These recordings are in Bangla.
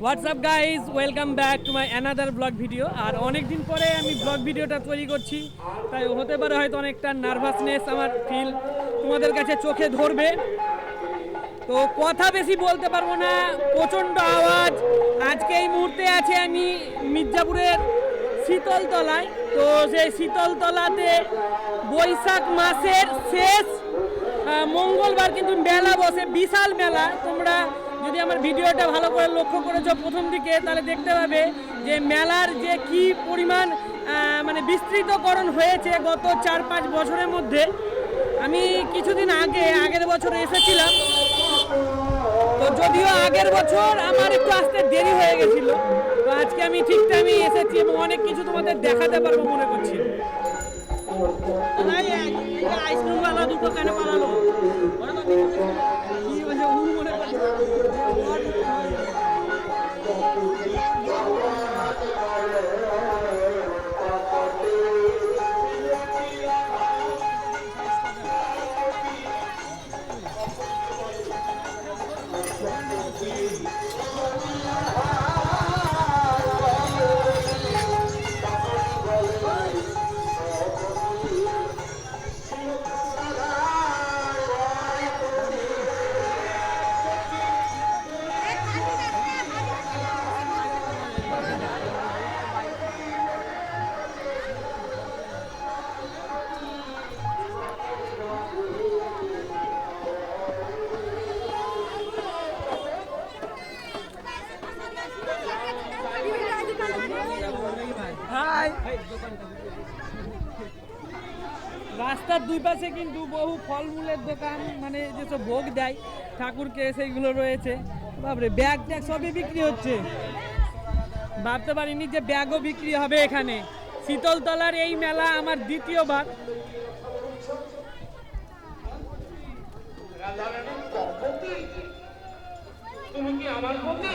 WhatsApp guys welcome back to my another blog video আর অনেক দিন পরে আমি ব্লগ ভিডিওটা তৈরি করছি। তাই হতে পারে হয়তো অনেকটা নার্ভাসনেস আমার ফিল তোমাদের কাছে চোখে ধরবে। তো কথা বেশি বলতে পারব না, প্রচণ্ড আওয়াজ। আজকে এই মুহূর্তে আছে আমি মির্জাপুরের শীতলতলায়। তো সেই শীতলতলাতে বৈশাখ মাসের শেষ মঙ্গলবার কিন্তু মেলা বসে, বিশাল মেলা। তোমরা যদি আমার ভিডিওটা ভালো করে লক্ষ্য করেছ প্রথম দিকে, তাহলে দেখতে পাবে যে মেলার যে কি পরিমাণ মানে বিস্তৃতকরণ হয়েছে গত চার পাঁচ বছরের মধ্যে। আমি কিছুদিন আগে, আগের বছর এসেছিলাম। তো যদিও আগের বছর আমার একটু আসতে দেরি হয়ে গেছিল। আজকে আমি ঠিক টাইমে এসেছি এবং অনেক কিছু তোমাদের দেখাতে পারব মনে করছি। আইসক্রিমওয়ালা দুটো কেন পালালো দুই পাশে কিন্তু বহু ফলমূলের দোকান মানে যেসব ভোগ দেয় ঠাকুরকে সেইগুলো রয়েছে। বাপরে ব্যাগ ট্যাগ সবই বিক্রি হচ্ছে। ভাবতে পারিনি যে ব্যাগও বিক্রি হবে এখানে। শীতলতলার এই মেলা আমার দ্বিতীয়বার। তুমি কি আমার পতি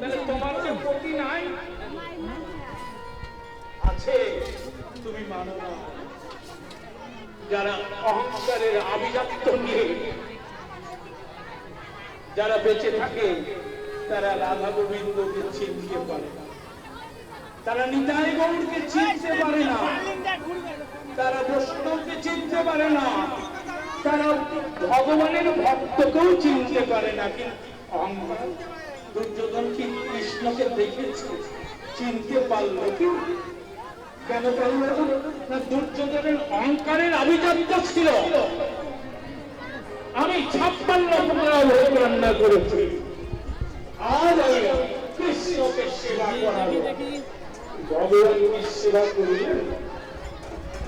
তাহলে তোমার যে পতি নাই। আছে তুমি মানো না। যারা অহংকারের আভিজাত্য নিয়ে যারা বেঁচে থাকে, তারা রাধা গোবিন্দকে চিনতে পারে তারা নিতাই গৌরকে চিনতে পারে না। তারা বৈষ্ণবকে চিনতে পারে না। তারা ভগবানের ভক্তকেও চিনতে পারে না। কিন্তু দুর্যোধন কি কৃষ্ণকে দেখেছে, চিনতে পারল কি? কেন? না দুর্যোধনের অহংকারের আভিজাত্য ছিল। আমি ছাপ্পান্ন পুনরা রান্না করেছি। আজ আমি কৃষ্ণকে সেবা করাবো। ভগবানকে সেবা করলেন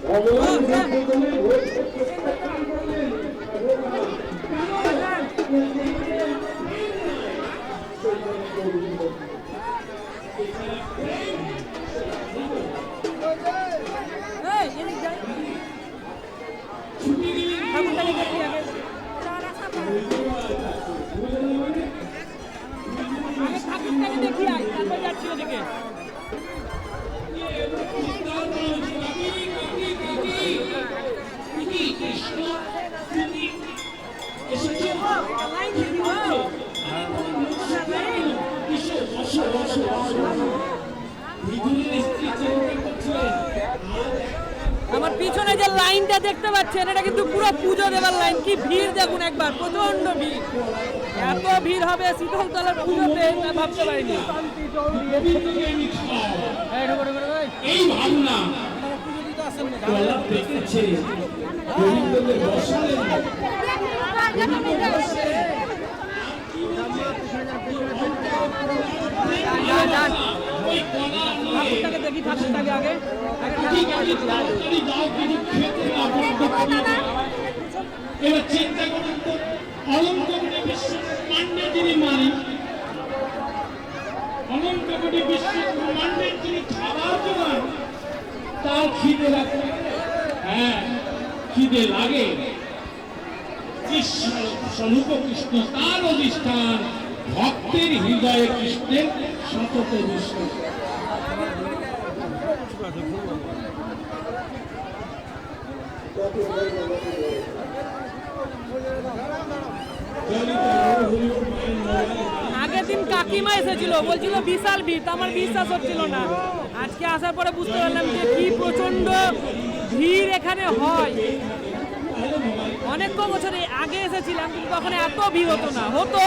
ভগবান Kamu tadi kerja apa? এটা কিন্তু পুরো পুজো দেওয়ার লাইন কি ভিড় দেখুন একবার প্রচণ্ড ভিড়। এত ভিড় হবে শীতলতলার পুজোতে ভাবতে পারিনি। এই ভাবনা। দেখি ঠাকুরটাকে আগে। আগে এবার চিন্তা করুন তো অনন্ত কোটি বিশ্ব ব্রহ্মাণ্ডের যিনি মালিক অনন্ত কোটি বিশ্ব ব্রহ্মাণ্ডের খাবার যোগান তার খিদে লাগে হ্যাঁ খিদে লাগে। কৃষ্ণ স্বরূপ কৃষ্ণ, তার অধিষ্ঠান, ভক্তের হৃদয়ে কৃষ্ণের সতত বিশ্বাস আগের দিন কাকিমা এসেছিল, বলছিল বিশাল ভিড় আমার বিশ্বাস হচ্ছিল না। আজকে আসার পরে বুঝতে পারলাম যে কি প্রচণ্ড ভিড় এখানে হয়। অনেক বছর আগে এসেছিলাম, কিন্তু তখন এত ভিড় হতো না, হতো।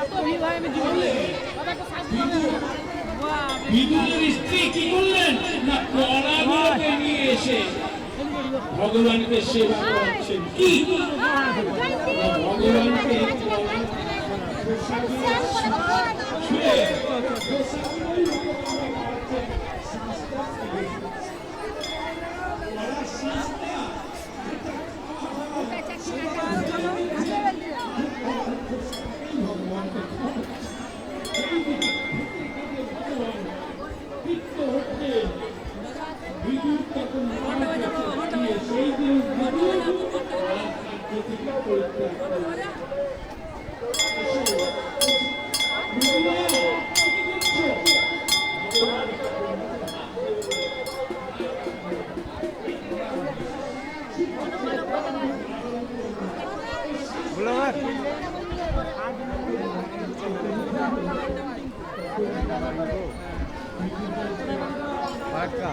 এত ভিড় হয় আমি জীবনে। বিদুরের স্ত্রী কি করলেন? না কড়াগুলোকে নিয়ে এসে? ভগবানকে সেবা করছেন। কি? ভগবানকে ছুঁয়ে ফারাক্কা।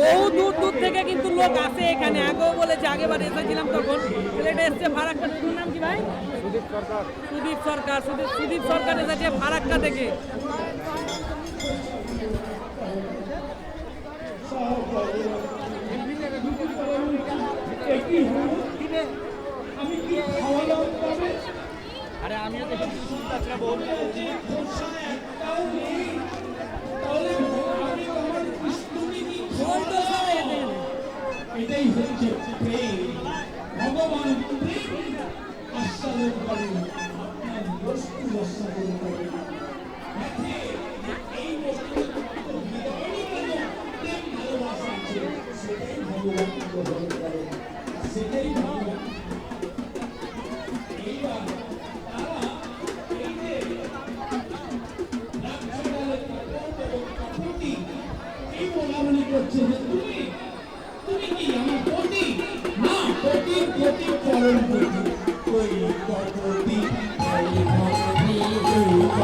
বহু দূর দূর থেকে কিন্তু লোক আসে এখানে আগেও বলেছে আগেবার এসেছিলাম তখন ছেলেটা এসছে ফারাক্কা তোর নাম কি ভাই সুদীপ সরকার সুদীপ সরকার সুদীপ সুদীপ সরকার এসেছে ফারাক্কা থেকে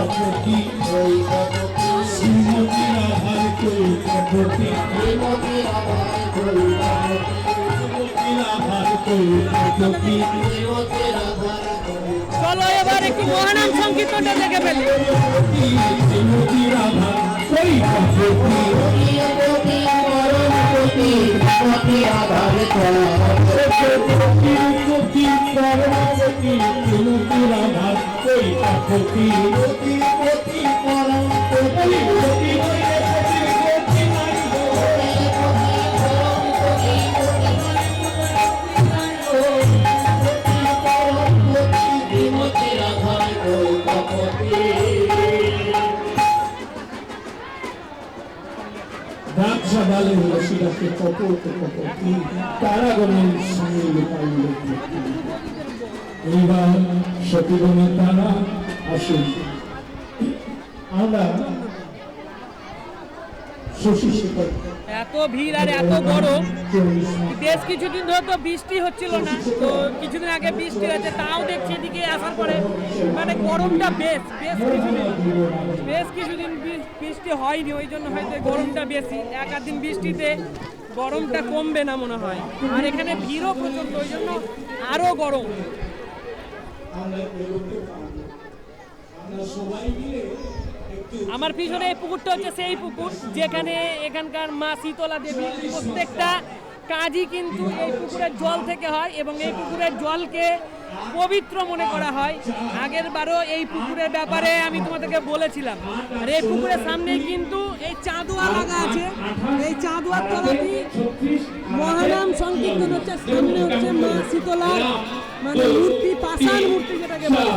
কপতি শ্রীমতী রাধার কই কপতি শ্রীমতী রাধার কই রাধার চলো এবার একটু মহানাম সংকীর্তনটা দেখে ফেলি। শ্রীমতী রাধার কই কপতি তিরুপতি পরমপতি তিরুপতি রাধার কই কপতি তিরুপতি কপট কপটি তারাগণের সঙ্গে। এইবার সতীগণের তারা আসুন আমরা কিছুদিন বৃষ্টি আগে বৃষ্টি হয়েছে, তাও দেখছি এদিকে আসার পরে মানে গরমটা বেশ বেশ কিছুদিন বৃষ্টি হয়নি, ওই জন্য হয়তো গরমটা বেশি এক দিন বৃষ্টিতে গরমটা কমবে না মনে হয়। আর এখানে ভিড়ও প্রচণ্ড ওই জন্য আরও গরম। আমার পিছনে এই পুকুরটা হচ্ছে সেই পুকুর, যেখানে এখানকার মা শীতলা দেবী প্রত্যেকটা কাজই কিন্তু এই পুকুরের জল থেকে হয় এবং এই পুকুরের জলকে পবিত্র মনে করা হয়। আগের বারও এই পুকুরের ব্যাপারে আমি তোমাদেরকে বলেছিলাম। আর এই পুকুরের সামনে কিন্তু এই চাঁদোয়া লাগা আছে। এই চাঁদোয়ার তলাতেই মহানাম সংকীর্তন হচ্ছে, সামনে হচ্ছে মা শীতলার মানে মূর্তি, পাষাণ মূর্তি যেটাকে বলে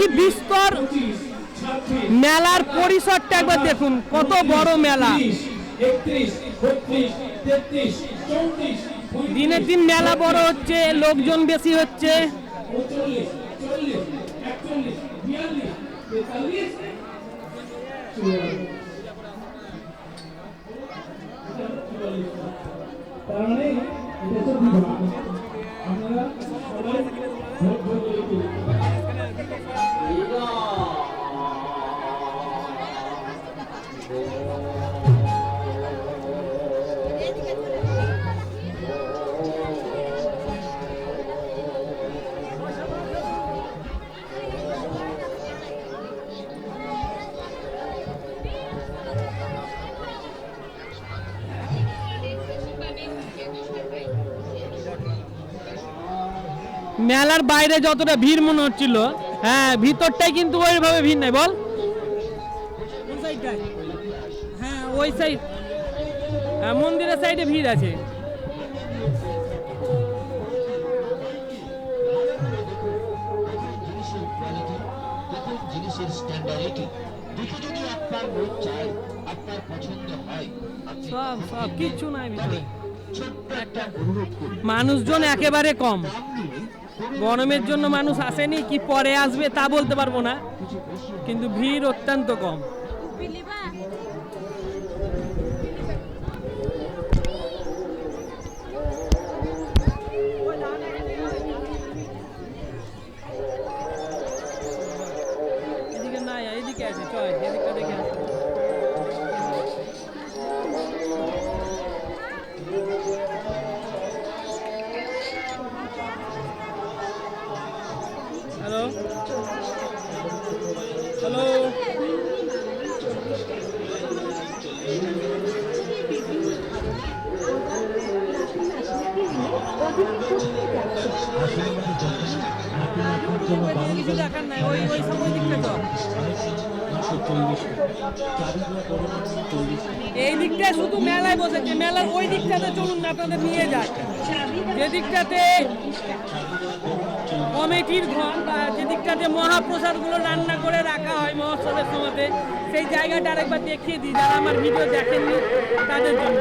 কি বিস্তর মেলার পরিসরটা একবার দেখুন, কত বড় মেলা। দিনের দিন মেলা বড় হচ্ছে, লোকজন বেশি হচ্ছে। তার মানে মেলার বাইরে যতটা ভিড় মনে হচ্ছিল হ্যাঁ ভিতরটাই কিন্তু ওইভাবে ভিড় নাই বল। হ্যাঁ ওই সাইড হ্যাঁ মন্দিরের সাইডে ভিড় আছে। সব সব কিচ্ছু নাই ভিতরে। মানুষজন একেবারে কম। গরমের জন্য মানুষ আসেনি, কি পরে আসবে তা বলতে পারব না। কিন্তু ভিড় অত্যন্ত কম। কিছু দেখার নাই ওই ওই দিকটা চল এই দিকটায় শুধু মেলায় বসেছে। মেলার ওই দিকটাতে চলুন না আপনাদের নিয়ে যাক যে দিকটাতে কমিটির ঘর যেদিকটাতে মহাপ্রসাদগুলো রান্না করে রাখা হয় মহোৎসবের সময়তে, সেই জায়গাটা আরেকবার দেখিয়ে দিই, যারা আমার ভিডিও দেখেননি তাদের জন্য।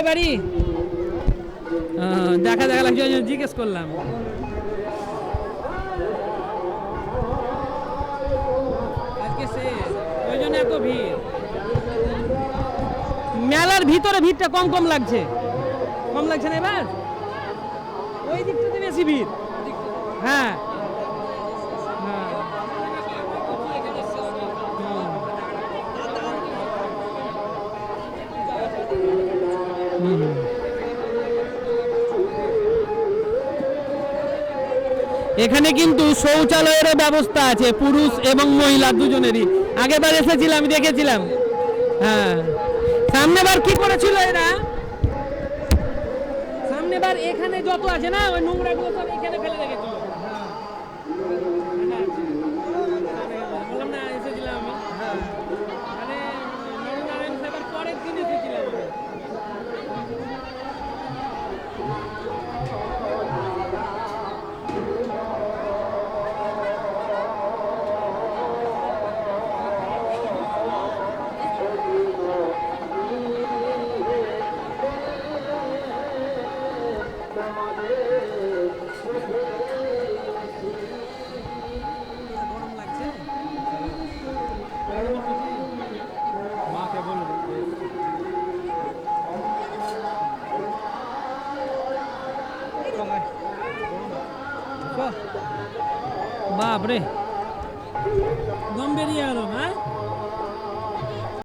কোথায় বাড়ি? দেখা দেখা লাগছে জিজ্ঞেস করলাম। মেলার ভিতরে ভিড়টা কম কম লাগছে। কম লাগছে না এবার? ওই দিকটাতে বেশি ভিড়। হ্যাঁ। এখানে কিন্তু শৌচালয়েরও ব্যবস্থা আছে, পুরুষ এবং মহিলা দুজনেরই। আগেবার এসেছিলাম, দেখেছিলাম। হ্যাঁ। সামনেবার কি করেছিল এরা? সামনেবার এখানে যত আছে না, ওই নোংরাগুলো সব এখানে ফেলে রেখেছিল। রে